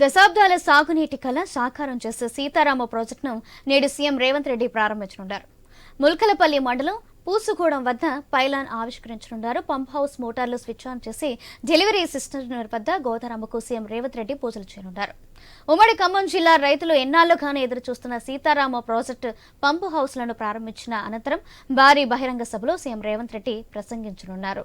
దశాబ్దాల సాగునీటి కళ సాకారం చేసే సీతారామ ప్రాజెక్టును నేడు సీఎం రేవంత్ రెడ్డి ప్రారంభించనున్నారు. ముల్కలపల్లి మండలం పూసుగూడెం వద్ద pylon ఆవిష్కరించనున్నారు. Pump house motors switch on చేసి డెలివరీ సిస్టమ్ వద్ద గోదారమ్మకు సీఎం రేవంత్ రెడ్డి పూజలు చేయనున్నారు. ఉమ్మడి ఖమ్మం జిల్లా రైతులు ఎన్నాళ్ళుగానే ఎదురు చూస్తున్న సీతారామ ప్రాజెక్టు పంప్ హౌస్లను ప్రారంభించిన అనంతరం భారీ బహిరంగ సభలో సీఎం రేవంత్ రెడ్డి ప్రసంగించనున్నారు.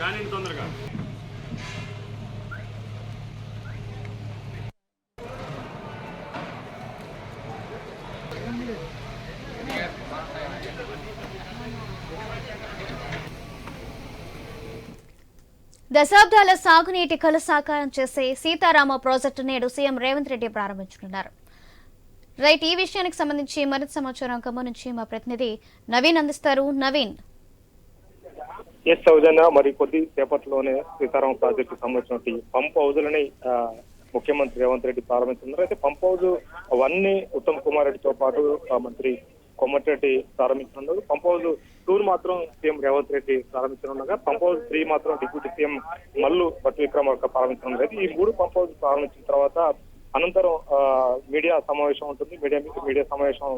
కానీ తొందరగా. దశాబ్దాల సాగునీటి కలు సాకారం చేసే సీతారామ ప్రాజెక్టు నేడు సీఎం రేవంత్ రెడ్డి ప్రారంభించనున్నారు. రైట్ ఈ విషయానికి సంబంధించి మరింత సమాచారం ఖమ్మం నుంచి మా ప్రతినిధి నవీన్ అందిస్తారు. నవీన్ ఎస్ సౌజన్య మరి కొద్ది సేపట్లోనే సీతారాం ప్రాజెక్టు సంబంధించినటువంటి పంప్ హౌజులని ముఖ్యమంత్రి రేవంత్ రెడ్డి ప్రారంభిస్తున్నారు అయితే పంప్ హౌజ్ వన్ని ఉత్తమ్ కుమార్ రెడ్డితో పాటు మంత్రి కొమ్మటిరెడ్డి ప్రారంభించనున్నారు. పంప్ హౌజ్ టూర్ మాత్రం సీఎం రేవంత్ రెడ్డి ప్రారంభించనుండగా పంప్ హౌజ్ త్రీ మాత్రం డిప్యూటీ సీఎం మల్లు భట్ విక్రమార్క ప్రారంభించనున్నారు. అయితే ఈ మూడు పంప్ హౌజ్ ప్రారంభించిన తర్వాత అనంతరం మీడియా సమావేశం ఉంటుంది. మీడియా మీడియా సమావేశం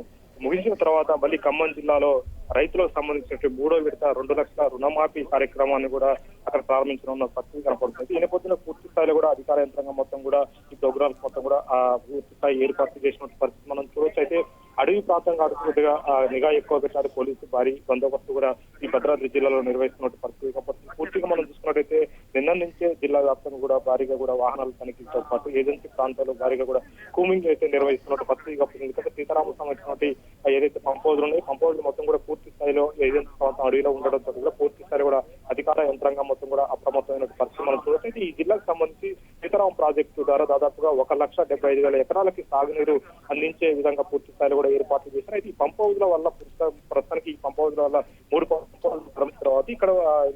ముగిసిన తర్వాత మళ్ళీ ఖమ్మం జిల్లాలో రైతులకు సంబంధించినటువంటి మూడో విడత రెండు లక్షల రుణమాఫీ కార్యక్రమాన్ని కూడా అక్కడ ప్రారంభించనున్న పరిస్థితి కనపడుతుంది. ఈ నేపథ్యంలో పూర్తి స్థాయిలో కూడా అధికార యంత్రాంగం మొత్తం కూడా ఈ ప్రోగ్రామ్స్ మొత్తం కూడా ఆ పూర్తి స్థాయి ఏర్పాటు చేసిన పరిస్థితి మనం చూడొచ్చు. అయితే అడవి ప్రాంతం కాడుతున్నట్టుగా నిఘా ఎక్కువ పెట్టారు. పోలీసు భారీ బందోబస్తు కూడా ఈ భద్రాద్రి జిల్లాలో నిర్వహిస్తున్నట్టు పరిస్థితి. కాబట్టి పూర్తిగా మనం చూసుకున్నట్టయితే నిన్న నుంచే జిల్లా వ్యాప్తంగా కూడా భారీగా కూడా వాహనాలు తనిఖీలతో పాటు ఏజెన్సీ ప్రాంతాల్లో భారీగా కూడా కూమింగ్ అయితే నిర్వహిస్తున్నట్టు పరిస్థితి కాబట్టి ఎందుకంటే సీతారామ సంబంధించినటువంటి ఏదైతే పంపోజులు ఉన్నాయో పంపోజులు మొత్తం కూడా పూర్తి స్థాయిలో ఏజెన్సీ ప్రాంతం అడవిలో ఉండడంతో కూడా పూర్తి స్థాయిలో కూడా అధికార యంత్రాంగం మొత్తం కూడా అప్రమత్తమైన పరిస్థితి మనం చూడటం ఈ జిల్లాకు సంబంధించి సీతారాం ప్రాజెక్టు ద్వారా దాదాపుగా ఒక లక్ష డెబ్బై ఐదు వేల ఎకరాలకి సాగునీరు అందించే విధంగా పూర్తి స్థాయిలో కూడా ఏర్పాట్లు చేశారు. అయితే ఈ పంప్ హౌజ్ల వల్ల ప్రస్తుతానికి ఈ పంప్ హౌజ్ల వల్ల మూడు పంప్ తర్వాత ఇక్కడ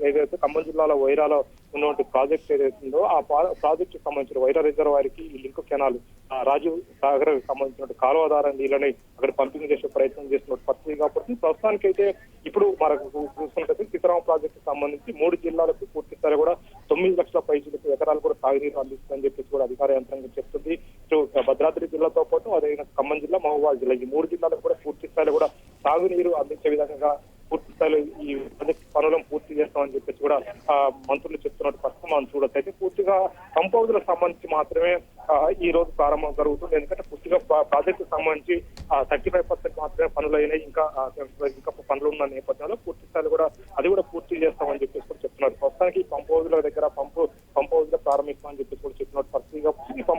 ఏదైతే ఖమ్మం జిల్లాలో వైరాలో ఉన్నటువంటి ప్రాజెక్ట్ ఏదైతే ఉందో ఆ ప్రాజెక్ట్ ప్రాజెక్టు సంబంధించిన వైరా రిజర్వాయర్కి ఈ లింక్ కెనాల్ ఆ, రాజీవ్ సాగర్ సంబంధించిన కాలువాధార నీళ్ళని అక్కడ పంపింగ్ చేసే ప్రయత్నం చేస్తున్న పరిస్థితి కాబట్టి ప్రస్తుతానికి అయితే ఇప్పుడు మనకు చూసుకుంటే సీతారామ ప్రాజెక్టు సంబంధించి మూడు జిల్లాలకు పూర్తి స్థాయి కూడా తొమ్మిది లక్షల పైసలకు ఎకరాలు కూడా తాగునీరు అందిస్తుందని చెప్పేసి కూడా అధికార యంత్రాంగం చెప్తుంది. ఇటు భద్రాద్రి జిల్లాతో పాటు అదేవిధంగా ఖమ్మం జిల్లా మహబూబాద్ జిల్లా. ఈ మూడు జిల్లాలకు కూడా పూర్తి స్థాయిలో కూడా తాగునీరు అందించే విధంగా పూర్తి స్థాయిలో ఈ ప్రాజెక్ట్ పనులను పూర్తి చేస్తామని చెప్పేసి కూడా మంత్రులు చెప్తున్నట్టు ప్రస్తుతం మనం చూడొచ్చు అయితే పూర్తిగా కంపౌండ్లకు సంబంధించి మాత్రమే ఈ రోజు ప్రారంభం జరుగుతుంది. ఎందుకంటే పూర్తిగా ప్రాజెక్టు సంబంధించి థర్టీ ఫైవ్ పర్సెంట్ మాత్రమే పనులు అయినాయి. ఇంకా ఇంకా పనులు ఉన్న నేపథ్యంలో పూర్తి స్థాయిలో కూడా అది కూడా పూర్తి చేస్తామని చెప్పేసి కూడా చెప్తున్నారు. ప్రస్తుతానికి ఈ పంప్ హౌజ్ల దగ్గర పంపు పంప్ హౌజ్ ప్రారంభిస్తామని చెప్పేసి కూడా చెప్పినట్టు పరిస్థితి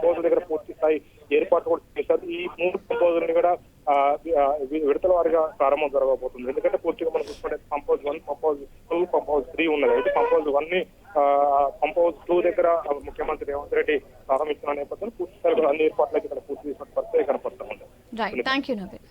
హౌజ్ దగ్గర పూర్తి స్థాయి ఏర్పాటు కూడా చేశారు. ఈ మూడు పంప్ హౌజ్లని కూడా విడతల వారిగా ప్రారంభం జరగబోతుంది. ఎందుకంటే పూర్తిగా మనం చూసుకుంటే house one house two house three ఉన్నది. అయితే హౌస్ వన్ని హౌస్ టూ దగ్గర ముఖ్యమంత్రి రేవంత్ రెడ్డి ప్రారంభించిన నేపథ్యంలో పూర్తి స్థాయిలో అన్ని ఏర్పాట్లకి ఇక్కడ పూర్తి చేసిన పరిస్థితి కనపడుతూ ఉంది. Right thank you Naveen